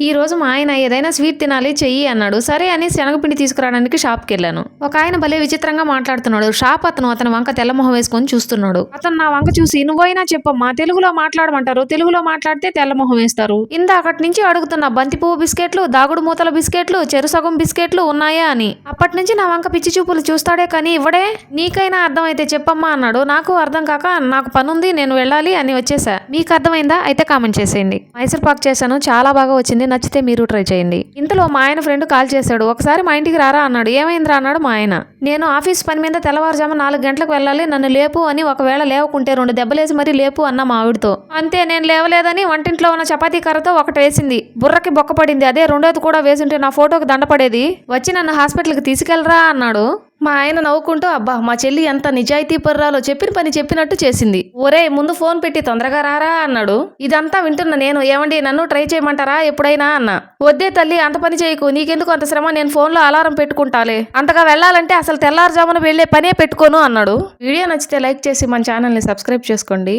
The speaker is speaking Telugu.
ఈ రోజు మా ఆయన ఏదైనా స్వీట్ తినాలి చెయ్యి అన్నాడు. సరే అని శనగపిండి తీసుకురావడానికి షాప్కి వెళ్ళాను. ఒక ఆయన భలే విచిత్రంగా మాట్లాడుతున్నాడు. షాప్ అతను అతని వంక తెల్లమొహం వేసుకొని చూస్తున్నాడు. అతను నా వంక చూసి నువ్వైనా చెప్పమ్మా తెలుగులో మాట్లాడమంటారు. తెలుగులో మాట్లాడితే తెల్లమొహం వేస్తారు. ఇందాకటి నుంచి అడుగుతున్న బంతి పువ్వు బిస్కెట్లు దాగుడు మూతల బిస్కెట్లు చెరుసగం బిస్కెట్లు ఉన్నాయా అని. అప్పటి నుంచి నా వంక పిచ్చి చూపులు చూస్తాడే కానీ ఇవ్వడే? నీకైనా అర్థమైతే చెప్పమ్మా అన్నాడు. నాకు అర్థం కాక నాకు పనుంది నేను వెళ్ళాలి అని వచ్చేసా. మీకు అర్థమైందా? అయితే కామెంట్ చేసేయండి. మైసూర్ పాక్ చేశాను. చాలా బాగా వచ్చింది. నచ్చితే మీరు ట్రై చేయండి. ఇంతలో మా ఆయన ఫ్రెండ్ కాల్ చేశాడు. ఒకసారి మా ఇంటికి రారా అన్నాడు. ఏమైందిరా అన్నాడు మా ఆయన. నేను ఆఫీస్ పని మీద తెల్లవారుజాము నాలుగు గంటలకు వెళ్ళాలి. నన్ను లేపు అని ఒకవేళ లేవకుంటే రెండు దెబ్బలేసి మరీ లేపు అన్న మా ఆవిడతో. అంతే నేను లేవలేదని వంటింట్లో ఉన్న చపాతీ కర్రతో ఒకటి వేసింది. బుర్రకి బొక్కపడింది అదే రెండోది కూడా వేసుంటే నా ఫోటోకి దండపడేది వచ్చి నన్ను హాస్పిటల్కి తీసుకెళ్ళరా అన్నాడు. మా ఆయన నవ్వుకుంటూ అబ్బా మా చెల్లి ఎంత నిజాయితీ పర్రాలో చెప్పిన పని చెప్పినట్టు చేసింది. ఒరే ముందు ఫోన్ పెట్టి తొందరగా రారా? అన్నాడు. ఇదంతా వింటున్న నేను ఏమండి నన్ను ట్రై చేయమంటారా? ఎప్పుడైనా? అన్న. వద్దే తల్లి అంత పని చేయకు. నీకెందుకు అంత శ్రమ? నేను ఫోన్లో అలారం పెట్టుకుంటాలే. అంతగా వెళ్ళాలంటే అసలు తెల్లారుజామున వెళ్ళే పనే పెట్టుకోను అన్నాడు. వీడియో నచ్చితే లైక్ చేసి మన ఛానల్ని సబ్స్క్రైబ్ చేసుకోండి.